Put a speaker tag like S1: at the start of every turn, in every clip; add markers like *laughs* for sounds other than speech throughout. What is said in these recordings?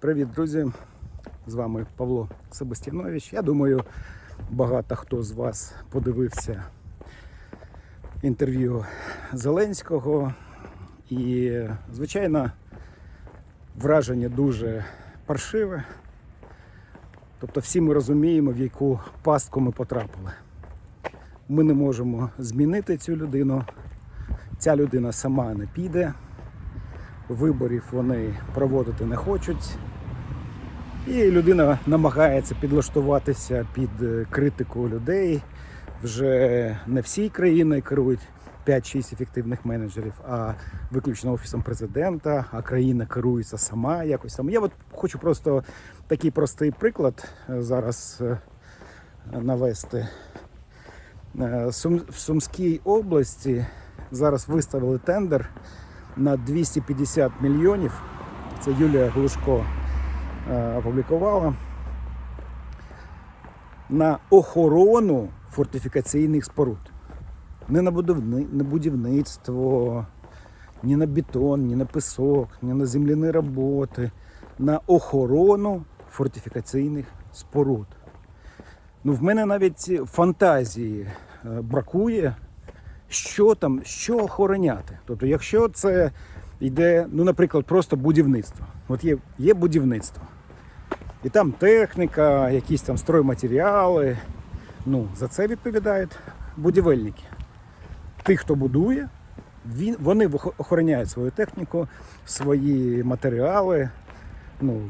S1: Привіт, друзі! З вами Павло Себастьянович. Я думаю, багато хто з вас подивився інтерв'ю Зеленського. І, звичайно, враження дуже паршиве. Тобто всі ми розуміємо, в яку пастку ми потрапили. Ми не можемо змінити цю людину. Ця людина сама не піде. Виборів вони проводити не хочуть. І людина намагається підлаштуватися під е, критику людей. Вже не всі країни керують 5-6 ефективних менеджерів, а виключно офісом президента, а країна керується сама якось там. Я от хочу просто такий простий приклад е, зараз е, навести. В Сумській області зараз виставили тендер на 250 мільйонів. Це Юлія Глушко опублікувала. На охорону фортифікаційних споруд. Не на, будівництво, ні на бетон, ні на пісок, ні на земляні роботи. На охорону фортифікаційних споруд. Ну, в мене навіть фантазії е, бракує, що там, що охороняти. Тобто, якщо це йде, ну, наприклад, просто будівництво. От є, є будівництво. І там техніка, якісь там стройматеріали. Ну, за це відповідають будівельники. Ті, хто будує, вони охороняють свою техніку, свої матеріали. Ну,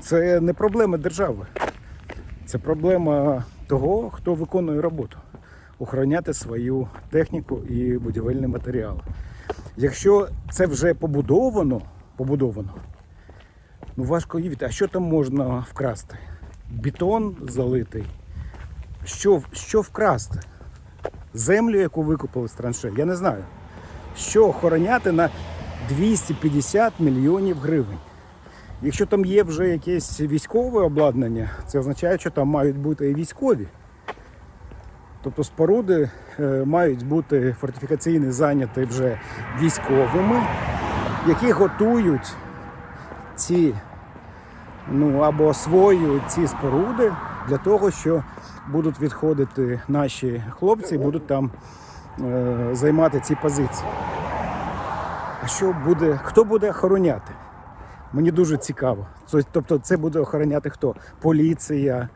S1: це не проблема держави. Це проблема того, хто виконує роботу. Охороняти свою техніку і будівельні матеріали. Якщо це вже побудовано, побудовано, ну важко уявити, а що там можна вкрасти? Бетон залитий. Що, що вкрасти? Землю, яку викупили з траншей, я не знаю. Що охороняти на 250 мільйонів гривень. Якщо там є вже якесь військове обладнання, це означає, що там мають бути і військові. Тобто споруди е, мають бути фортифікаційні зайняті вже військовими, які готують ці ну або освоюють ці споруди для того, що будуть відходити наші хлопці, і будуть там е, займати ці позиції. А що буде, хто буде охороняти? Мені дуже цікаво. Тобто, це буде охороняти хто? Поліція,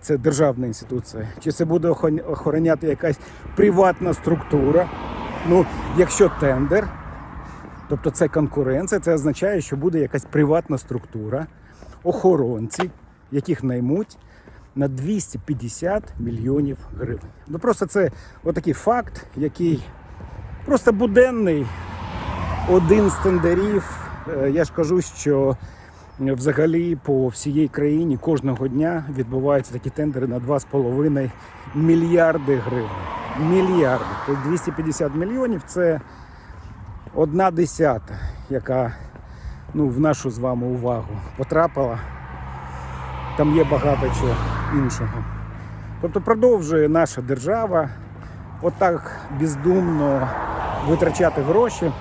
S1: це державна інституція, чи це буде охороняти якась приватна структура? Ну, якщо тендер, тобто це конкуренція, це означає, що буде якась приватна структура, охоронці, яких наймуть на 250 мільйонів гривень. Ну просто це отакий факт, який просто буденний, один з тендерів. Е, Я ж кажу, що взагалі по всієї країні кожного дня відбуваються такі тендери на 2,5 мільярди гривень. Мільярди. Тобто 250 мільйонів це одна десята, яка ну, в нашу з вами увагу потрапила. Там є багато чого іншого. Тобто продовжує наша держава отак бездумно витрачати гроші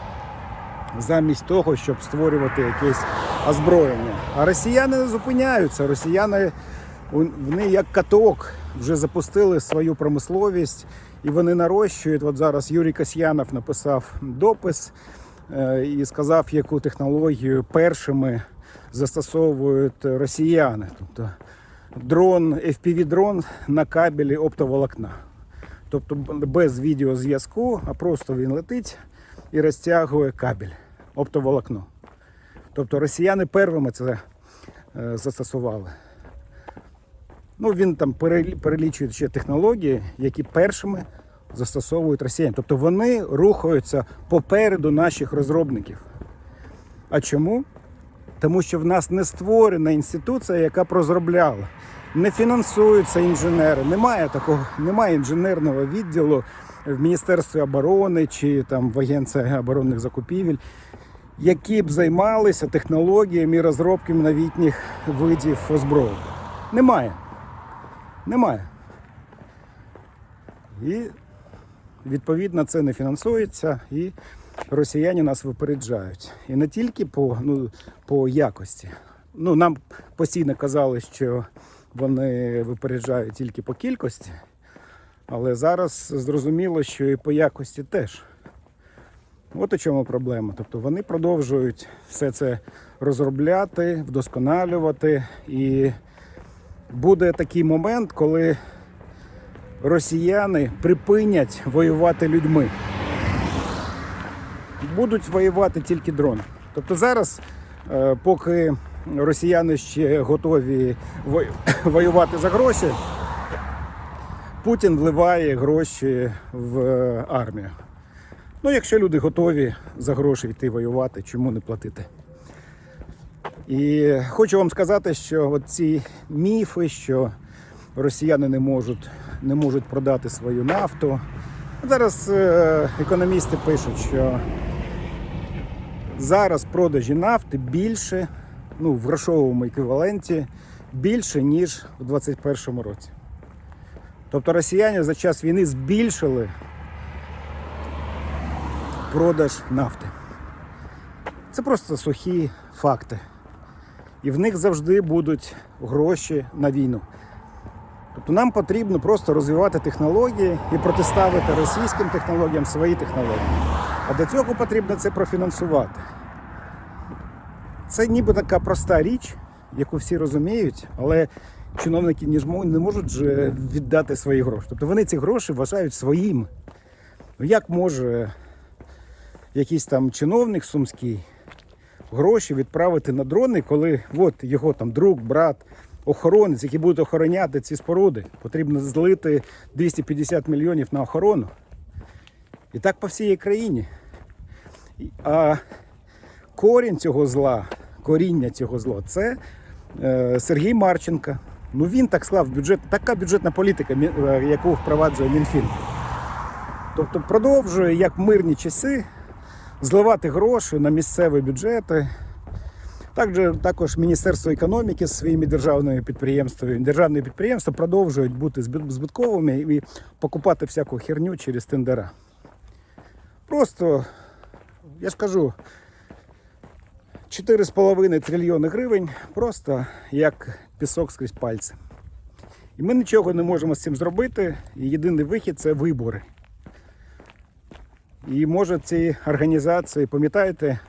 S1: замість того, щоб створювати якесь озброєння. А росіяни не зупиняються. Росіяни вони як каток вже запустили свою промисловість і вони нарощують. От зараз Юрій Касьянов написав допис і сказав, яку технологію першими застосовують росіяни. Тобто дрон, FPV-дрон на кабелі оптоволокна. Тобто без відеозв'язку, а просто він летить і розтягує кабель, оптоволокно. Тобто росіяни первими це е, застосували. Ну, він там перелічує ще технології, які першими застосовують росіяни. Тобто вони рухаються попереду наших розробників. А чому? Тому що в нас не створена інституція, яка б розробляла. Не фінансуються інженери, немає такого, немає інженерного відділу в Міністерстві оборони чи там в Агенції оборонних закупівель, які б займалися технологіями і розробками новітніх видів озброєння. Немає. Немає. І відповідно це не фінансується, і росіяни нас випереджають. І не тільки по, ну, по якості, Ну, нам постійно казали, що вони випереджають тільки по кількості, але зараз зрозуміло, що і по якості теж. От у чому проблема. Тобто вони продовжують все це розробляти, вдосконалювати. І буде такий момент, коли росіяни припинять воювати людьми. Будуть воювати тільки дрони. Тобто зараз, е, поки росіяни ще готові *coughs* воювати за гроші, Путін вливає гроші в е, армію. Ну, якщо люди готові за гроші йти воювати, чому не платити? І хочу вам сказати, що ці міфи, що росіяни не можуть, не можуть продати свою нафту. Зараз е, економісти пишуть, що зараз продажі нафти більше, ну, в грошовому еквіваленті більше, ніж у 2021 році. Тобто росіяни за час війни збільшили продаж нафти. Це просто сухі факти. І в них завжди будуть гроші на війну. Тобто нам потрібно просто розвивати технології і протиставити російським технологіям свої технології. А для цього потрібно це профінансувати. Це ніби така проста річ, яку всі розуміють, але чиновники не можуть віддати свої гроші. Тобто вони ці гроші вважають своїм. Ну як може якийсь там чиновник сумський гроші відправити на дрони, коли от його там друг, брат, охоронець, які будуть охороняти ці споруди. Потрібно злити 250 мільйонів на охорону. І так по всій країні. А корінь цього зла, коріння цього зла це е, Сергій Марченко. Ну він так склав бюджет, така бюджетна політика, е, яку впроваджує Мінфін. Тобто продовжує як мирні часи зливати гроші на місцеві бюджети. Також, також Міністерство економіки з своїми державними підприємствами. Державні підприємства продовжують бути збитковими і покупати всяку херню через тендера. Просто, я ж кажу, 4,5 трильйони гривень просто як пісок скрізь пальці. І ми нічого не можемо з цим зробити. І єдиний вихід це вибори. І може ці організації, пам'ятаєте,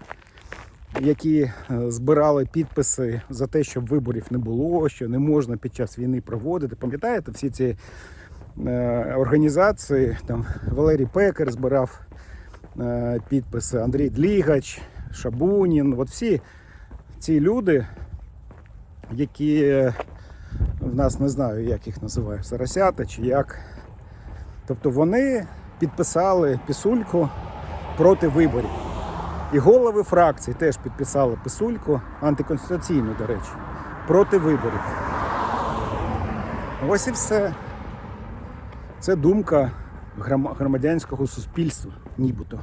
S1: які е, збирали підписи за те, щоб виборів не було, що не можна під час війни проводити. Пам'ятаєте, всі ці е, організації, там Валерій Пекар збирав е, підписи, Андрій Длігач, Шабунін, от всі ці люди, які в нас не знаю, як їх називають, Сарасята чи як. Тобто вони підписали пісульку проти виборів. І голови фракцій теж підписали писульку, антиконституційну, до речі, проти виборів. Ось і все. Це думка громадянського суспільства, нібито.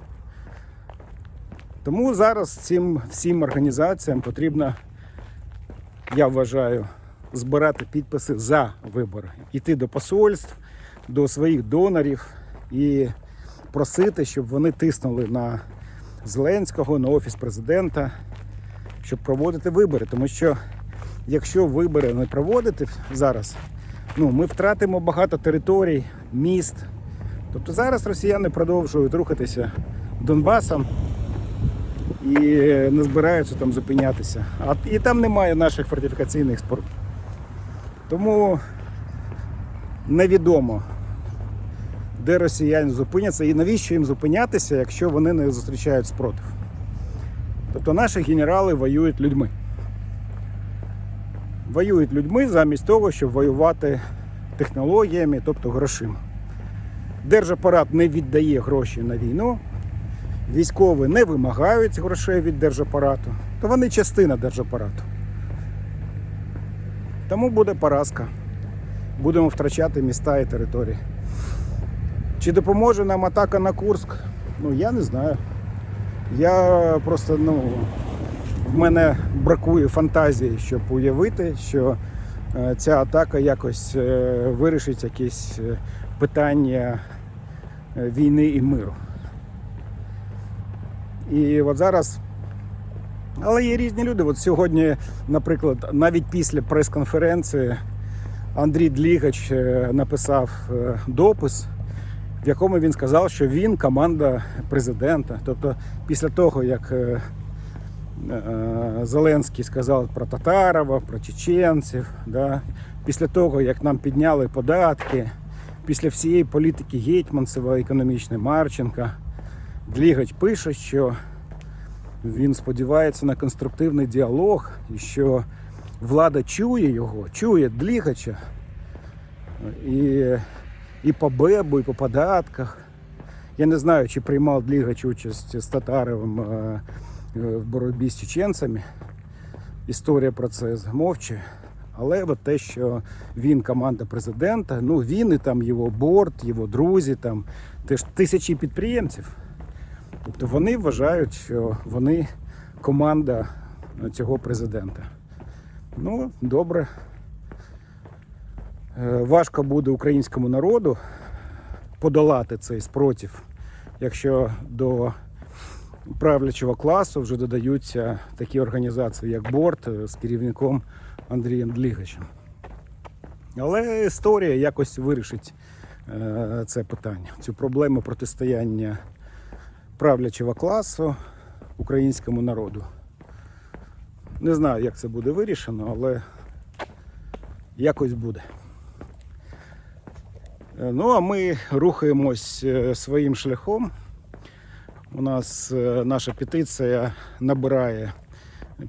S1: Тому зараз цим всім організаціям потрібно, я вважаю, збирати підписи за вибори, іти до посольств, до своїх донорів і просити, щоб вони тиснули на Зеленського, на офіс президента, щоб проводити вибори. Тому що якщо вибори не проводити зараз, ну, ми втратимо багато територій, міст. Тобто зараз росіяни продовжують рухатися Донбасом і не збираються там зупинятися. А і там немає наших фортифікаційних споруд. Тому невідомо, де росіяни зупиняться і навіщо їм зупинятися, якщо вони не зустрічають спротив. Тобто наші генерали воюють людьми. Воюють людьми замість того, щоб воювати технологіями, тобто грошима. Держапарат не віддає гроші на війну, військові не вимагають грошей від держапарату, то вони частина держапарату. Тому буде поразка. Будемо втрачати міста і території. Чи допоможе нам атака на Курск? Ну я не знаю. Я просто, ну, в мене бракує фантазії, щоб уявити, що е, ця атака якось е, вирішить якісь е, питання війни і миру. І от зараз Але є різні люди. От сьогодні, наприклад, навіть після прес-конференції Андрій Длігач написав допис, в якому він сказав, що він команда президента. Тобто, після того, як е, е, Зеленський сказав про Татарова, про чеченців, да, після того, як нам підняли податки, після всієї політики Гетьманцева, економічної Марченка, Длігач пише, що він сподівається на конструктивний діалог і що влада чує його, чує Длігача і, і по БЕБу, і по податках. Я не знаю, чи приймав Длігач участь з Татаровим е, е, в боротьбі з чеченцями. Історія про це змовчує. Але от те, що він команда президента, ну він і там його борт, його друзі, там теж тисячі підприємців. Тобто вони вважають, що вони команда цього президента. Ну, добре. Е, Важко буде українському народу подолати цей спротив, якщо до правлячого класу вже додаються такі організації, як Борт е, з керівником Андрієм Длігачем. Але історія якось вирішить е, це питання, цю проблему протистояння правлячого класу українському народу. Не знаю, як це буде вирішено, але якось буде. Е, Ну, а ми рухаємось е, своїм шляхом. У нас е, наша петиція набирає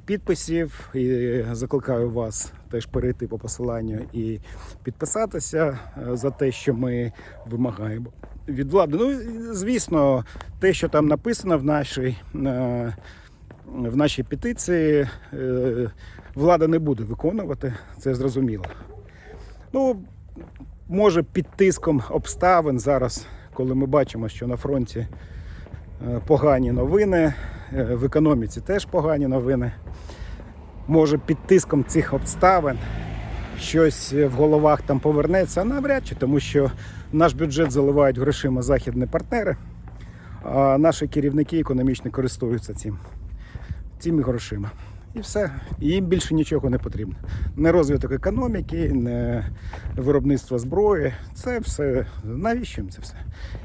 S1: підписів і закликаю вас теж перейти по посиланню і підписатися за те, що ми вимагаємо від влади. Ну, звісно, те, що там написано в нашій, в нашій петиції, влада не буде виконувати, це зрозуміло. Ну, може, під тиском обставин зараз, коли ми бачимо, що на фронті е, погані новини, е, в економіці теж погані новини. Може, під тиском цих обставин щось в головах там повернеться, навряд чи, тому що наш бюджет заливають грошима західні партнери, а наші керівники економічно користуються цим, цими грошима. І все. Їм більше нічого не потрібно. Не розвиток економіки, не виробництво зброї. Це все. Навіщо їм це все?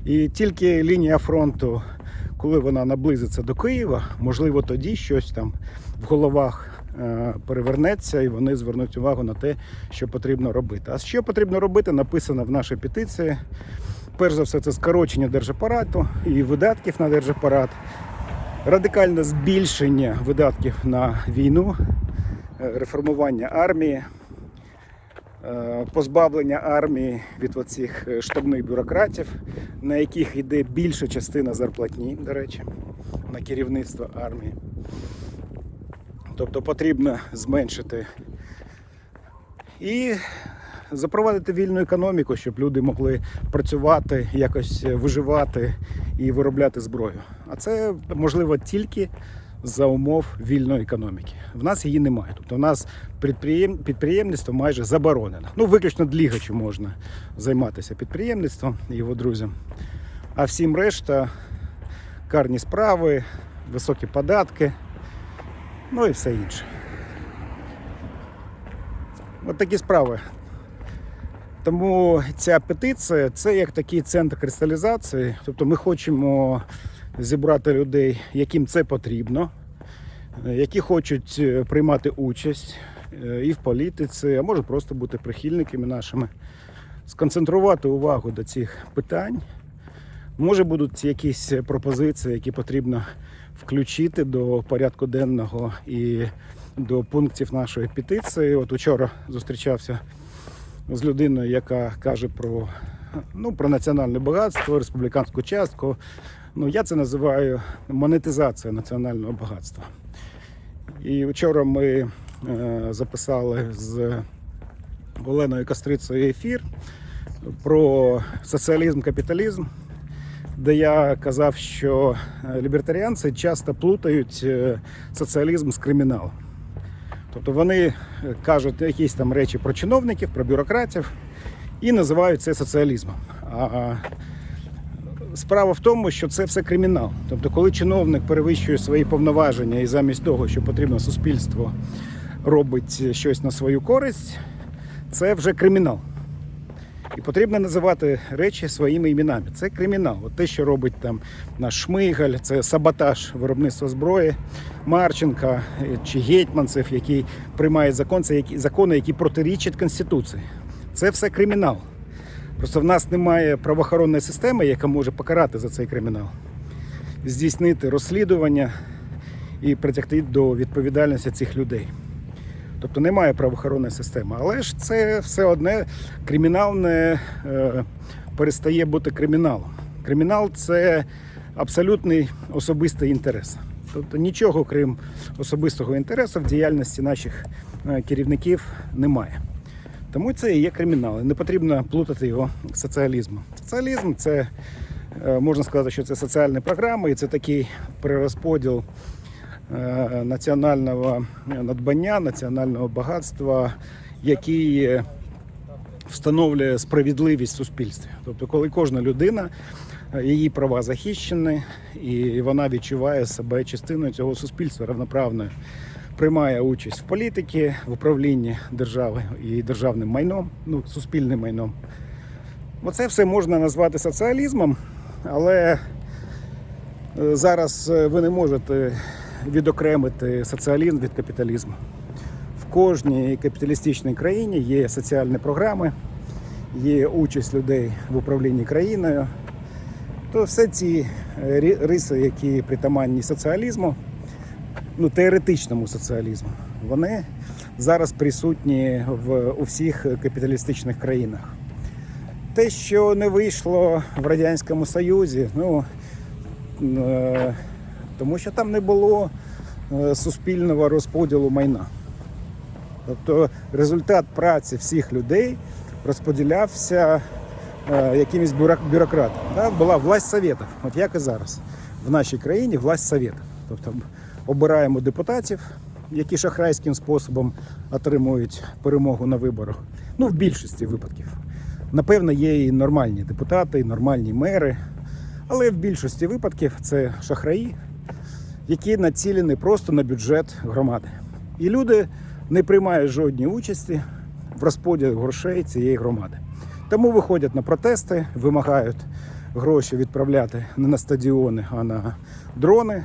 S1: І тільки лінія фронту, коли вона наблизиться до Києва, можливо, тоді щось там в головах е, перевернеться і вони звернуть увагу на те, що потрібно робити. А що потрібно робити, написано в нашій петиції. Перш за все, це скорочення держапарату і видатків на держапарат радикальне збільшення видатків на війну, е, реформування армії, е, позбавлення армії від оцих е, штабних бюрократів, на яких йде більша частина зарплатні, до речі, на керівництво армії. Тобто потрібно зменшити і запровадити вільну економіку, щоб люди могли працювати, якось виживати і виробляти зброю. А це можливо тільки за умов вільної економіки. В нас її немає. Тобто, в нас підприєм... підприємництво майже заборонено. Ну, виключно длігачу можна займатися підприємництвом і його друзям. А всім решта карні справи, високі податки, ну і все інше. От такі справи. Тому ця петиція це як такий центр кристалізації. Тобто ми хочемо зібрати людей, яким це потрібно, е, які хочуть е, приймати участь е, і в політиці, а може просто бути прихильниками нашими, сконцентрувати увагу до цих питань. Може будуть якісь пропозиції, які потрібно включити до порядку денного і до пунктів нашої петиції. От учора зустрічався з людиною, яка каже про, ну, про національне багатство, республіканську частку. Ну, я це називаю монетизація національного багатства. І вчора ми е, записали з Оленою Кострицею ефір про соціалізм, капіталізм, де я казав, що е, лібертаріанці часто плутають е, соціалізм з криміналом. Тобто вони кажуть якісь там речі про чиновників, про бюрократів і називають це соціалізмом. А Справа в тому, що це все кримінал. Тобто, коли чиновник перевищує свої повноваження і замість того, що потрібно суспільство, робить щось на свою користь, це вже кримінал. І потрібно називати речі своїми іменами. Це кримінал. От те, що робить там наш Шмигаль, це саботаж виробництва зброї, Марченка е, чи гетьманцев, які приймають закон, це які, закони, які протирічать Конституції. Це все кримінал. Просто в нас немає правоохоронної системи, яка може покарати за цей кримінал, здійснити розслідування і притягти до відповідальності цих людей. Тобто немає правоохоронної системи. Але ж це все одне кримінал не е, перестає бути криміналом. Кримінал це абсолютний особистий інтерес. Тобто нічого, крім особистого інтересу, в діяльності наших е, керівників немає. Тому це і є кримінал. Не потрібно плутати його соціалізмом. Соціалізм це е, можна сказати, що це соціальні програми, і це такий перерозподіл національного надбання, національного багатства, який е, встановлює справедливість в суспільстві. Тобто, коли кожна людина, е, її права захищені, і вона відчуває себе частиною цього суспільства равноправною, приймає участь в політиці, в управлінні держави і державним майном, ну, суспільним майном. Оце все можна назвати соціалізмом, але е, зараз е, ви не можете відокремити соціалізм від капіталізму. В кожній капіталістичній країні є соціальні програми, є участь людей в управлінні країною. То все ці е, риси, які притаманні соціалізму, ну, теоретичному соціалізму, вони зараз присутні в, у всіх капіталістичних країнах. Те, що не вийшло в Радянському Союзі, ну, е, тому що там не було е, суспільного розподілу майна. Тобто результат праці всіх людей розподілявся е, якимось бюрократом. Була власть советів, от як і зараз. В нашій країні власть советів. Тобто обираємо депутатів, які шахрайським способом отримують перемогу на виборах. Ну, в більшості випадків. Напевно, є і нормальні депутати, і нормальні мери, але в більшості випадків це шахраї, які націлені просто на бюджет громади. І люди не приймають жодної участі в розподілі грошей цієї громади. Тому виходять на протести, вимагають гроші відправляти не на стадіони, а на дрони.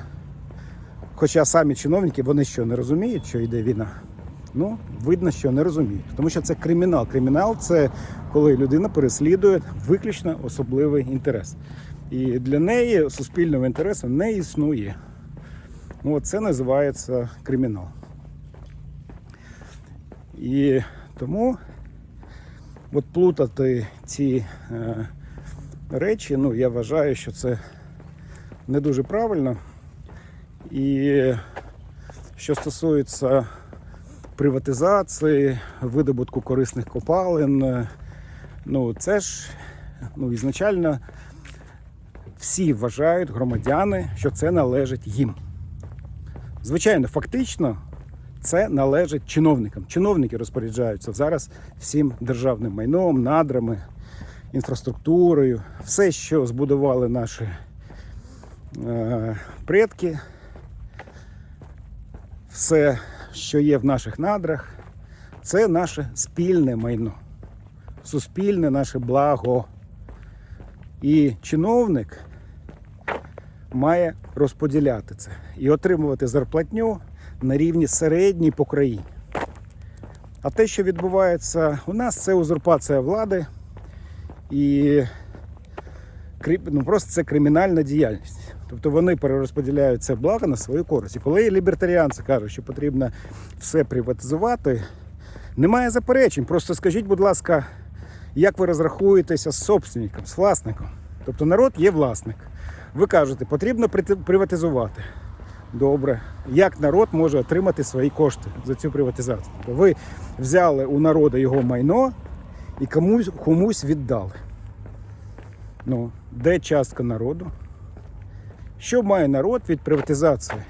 S1: Хоча самі чиновники вони що не розуміють, що йде війна. Ну, видно, що не розуміють. Тому що це кримінал. Кримінал це коли людина переслідує виключно особливий інтерес. І для неї суспільного інтересу не існує. Ну, це називається кримінал. І тому от плутати ці е, речі, ну, я вважаю, що це не дуже правильно. І що стосується приватизації, видобутку корисних копалин, е, ну це ж ну, ізначально всі вважають громадяни, що це належить їм. Звичайно, фактично це належить чиновникам. Чиновники розпоряджаються зараз всім державним майном, надрами, інфраструктурою, все, що збудували наші е, предки, все, що є в наших надрах, це наше спільне майно, суспільне наше благо. І чиновник має розподіляти це і отримувати зарплатню на рівні середній по країні. А те, що відбувається у нас, це узурпація влади і ну, просто це кримінальна діяльність. Тобто вони перерозподіляють це благо на свою користь. І коли лібертаріанці кажуть, що потрібно все приватизувати, немає заперечень. Просто скажіть, будь ласка, як ви розрахуєтеся з собственником, з власником? Тобто народ є власник. Ви кажете, потрібно приватизувати. Добре. Як народ може отримати свої кошти за цю приватизацію? Тобто ви взяли у народу його майно і комусь, комусь віддали. Ну, де частка народу? Що має народ від приватизації?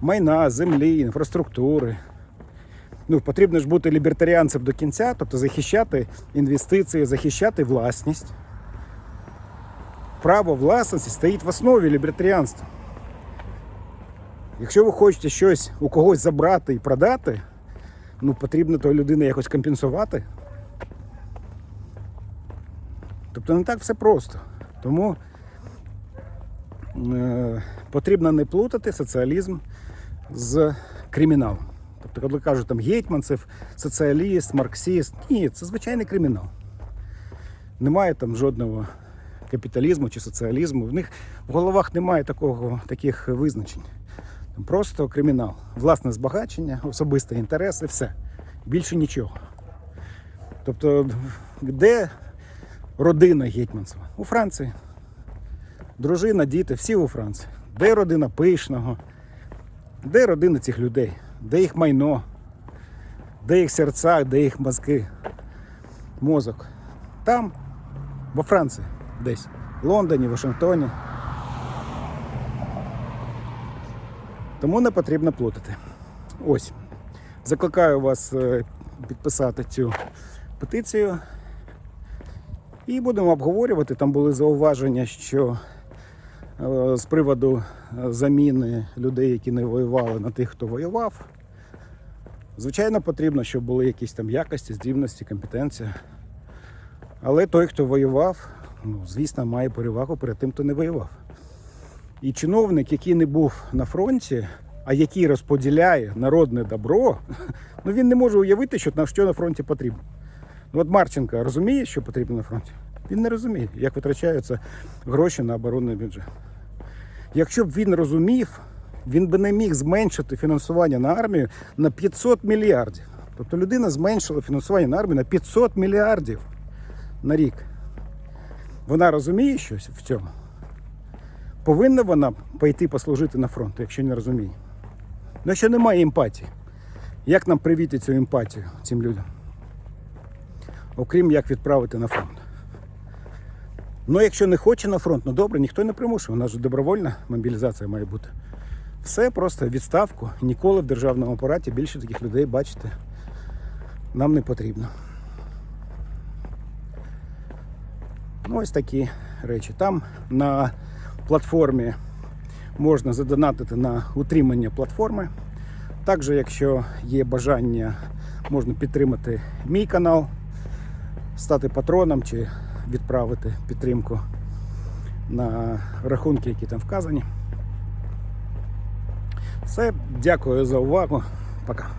S1: Майна, землі, інфраструктури. Ну, потрібно ж бути лібертаріанцем до кінця, тобто захищати інвестиції, захищати власність. Право власності стоїть в основі лібертаріанства. Якщо ви хочете щось у когось забрати і продати, ну потрібно той людини якось компенсувати. Тобто не так все просто. Тому е, потрібно не плутати соціалізм з криміналом. Тобто, коли кажуть там гетьманцев, соціаліст, марксист, ні, це звичайний кримінал. Немає там жодного капіталізму чи соціалізму. В них в головах немає такого, таких визначень. Там просто кримінал. Власне збагачення, особисті інтереси, все. Більше нічого. Тобто, де родина Гетьманцева? У Франції. Дружина, діти, всі у Франції. Де родина пишного? Де родина цих людей? Де їх майно? Де їх серця, де їх мозки? Мозок? Там, во Франції, десь. В Лондоні, Вашингтоні. Тому не потрібно плутати. Ось. Закликаю вас е, підписати цю петицію. І будемо обговорювати. Там були зауваження, що е, з приводу е, заміни людей, які не воювали, на тих, хто воював. Звичайно, потрібно, щоб були якісь там якості, здібності, компетенція. Але той, хто воював, ну, звісно, має перевагу перед тим, хто не воював. І чиновник, який не був на фронті, а який розподіляє народне добро, *laughs* ну він не може уявити, що на що на фронті потрібно. Ну от Марченко розуміє, що потрібно на фронті? Він не розуміє, як витрачаються гроші на оборонний бюджет. Якщо б він розумів, він би не міг зменшити фінансування на армію на 500 мільярдів. Тобто людина зменшила фінансування на армію на 500 мільярдів на рік. Вона розуміє щось в цьому? Повинна вона пойти послужити на фронт, якщо не розуміє. Ну, якщо немає емпатії, як нам привіти цю емпатію цим людям? Окрім як відправити на фронт. Ну, якщо не хоче на фронт, ну добре, ніхто не примушує. У нас же добровольна мобілізація має бути. Все просто відставку. Ніколи в державному апараті більше таких людей бачити нам не потрібно. Ну, ось такі речі. Там на платформі можна задонатити на утримання платформи. Також, якщо є бажання, можна підтримати мій канал, стати патроном чи відправити підтримку на рахунки, які там вказані. Все, дякую за увагу. Пока.